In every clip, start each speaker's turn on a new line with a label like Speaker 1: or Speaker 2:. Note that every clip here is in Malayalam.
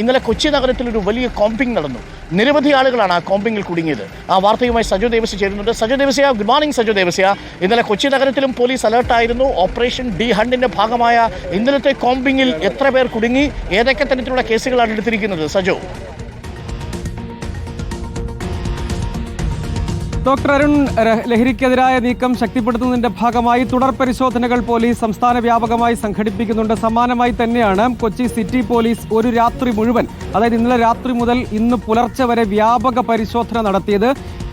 Speaker 1: ഇന്നലെ കൊച്ചി നഗരത്തിൽ ഒരു വലിയ കോമ്പിംഗ് നടന്നു. നിരവധി ആളുകളാണ് ആ കോമ്പിങ്ങിൽ കുടുങ്ങിയത്. ആ വാർത്തയുമായി സജു ദേവസ്യ ചേരുന്നുണ്ട്. Saju Devasya good morning Saju Devasya. ഇന്നലെ കൊച്ചി നഗരത്തിലും പോലീസ് അലേർട്ടായിരുന്നു ഓപ്പറേഷൻ ഡി ഹണ്ടിന്റെ ഭാഗമായ ഇന്നലത്തെ കോമ്പിങ്ങിൽ എത്ര പേർ കുടുങ്ങി? ഏതൊക്കെ തരത്തിലുള്ള കേസുകളാണ് എടുത്തിരിക്കുന്നത്? സജു
Speaker 2: ഡോക്ടർ അരുൺ ലഹരിക്കെതിരായ നീക്കം ശക്തിപ്പെടുത്തുന്നതിന്റെ ഭാഗമായി തുടർ പരിശോധനകൾ പോലീസ് സംസ്ഥാന വ്യാപകമായി സംഘടിപ്പിക്കുന്നുണ്ട്. സമാനമായി തന്നെയാണ് കൊച്ചി സിറ്റി പോലീസ് ഒരു രാത്രി മുഴുവൻ അതായത് ഇന്നലെ രാത്രി മുതൽ ഇന്ന് പുലർച്ചെ വരെ വ്യാപക പരിശോധന നടത്തിയത്.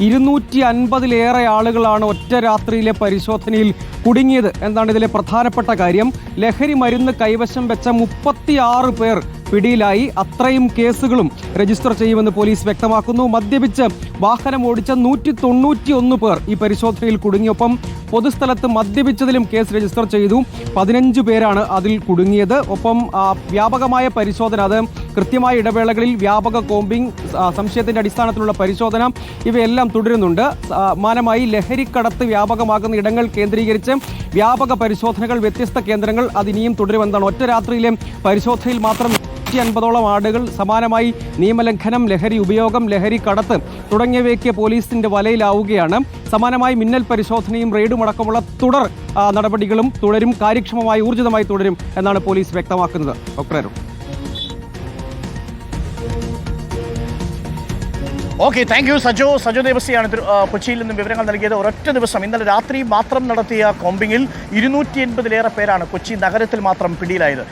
Speaker 2: ഇരുന്നൂറ്റി അൻപതിലേറെ ആളുകളാണ് ഒറ്റ രാത്രിയിലെ പരിശോധനയിൽ കുടുങ്ങിയത് എന്നാണ് ഇതിലെ പ്രധാനപ്പെട്ട കാര്യം. ലഹരി മരുന്ന് കൈവശം വെച്ച മുപ്പത്തിയാറ് പേർ പിടിയിലായി. അത്രയും കേസുകളും രജിസ്റ്റർ ചെയ്യുമെന്ന് പോലീസ് വ്യക്തമാക്കുന്നു. മദ്യപിച്ച് വാഹനം ഓടിച്ച നൂറ്റി തൊണ്ണൂറ്റി ഒന്ന് പേർ ഈ പരിശോധനയിൽ കുടുങ്ങിയൊപ്പം പൊതുസ്ഥലത്ത് മദ്യപിച്ചതിലും കേസ് രജിസ്റ്റർ ചെയ്തു. പതിനഞ്ച് പേരാണ് അതിൽ കുടുങ്ങിയത്. ഒപ്പം വ്യാപകമായ പരിശോധന അത് കൃത്യമായ ഇടവേളകളിൽ വ്യാപക കോമ്പിംഗ് സംശയത്തിന്റെ അടിസ്ഥാനത്തിലുള്ള പരിശോധന ഇവയെല്ലാം തുടരുന്നുണ്ട്. മാനമായി ലഹരിക്കടത്ത് വ്യാപകമാകുന്ന ഇടങ്ങൾ കേന്ദ്രീകരിച്ച് വ്യാപക പരിശോധനകൾ വ്യത്യസ്ത കേന്ദ്രങ്ങൾ അതിനിയും തുടരുമെന്നാണ്. ഒറ്റ രാത്രിയിലെ പരിശോധനയിൽ മാത്രം നൂറ്റി അൻപതോളം ആടുകൾ സമാനമായി നിയമലംഘനം ലഹരി ഉപയോഗം ലഹരി കടത്ത് തുടങ്ങിയവയ്ക്ക് പോലീസിന്റെ വലയിലാവുകയാണ്. സമാനമായി മിന്നൽ പരിശോധനയും റെയ്ഡും അടക്കമുള്ള തുടർ നടപടികളും തുടരും കാര്യക്ഷമമായി ഊർജിതമായി തുടരും എന്നാണ് പോലീസ് വ്യക്തമാക്കുന്നത്.
Speaker 1: Okay thank you. Sajo Sajo ദേവസിയാണ് കൊച്ചിയിൽ നിന്നും വിവരങ്ങൾ നൽകിയത്. ഒരൊറ്റ ദിവസം ഇന്നലെ രാത്രി മാത്രം നടത്തിയ കോമ്പിങ്ങിൽ ഇരുന്നൂറ്റി എൺപതിലേറെ പേരാണ് കൊച്ചി നഗരത്തിൽ മാത്രം പിടിയിലായത്.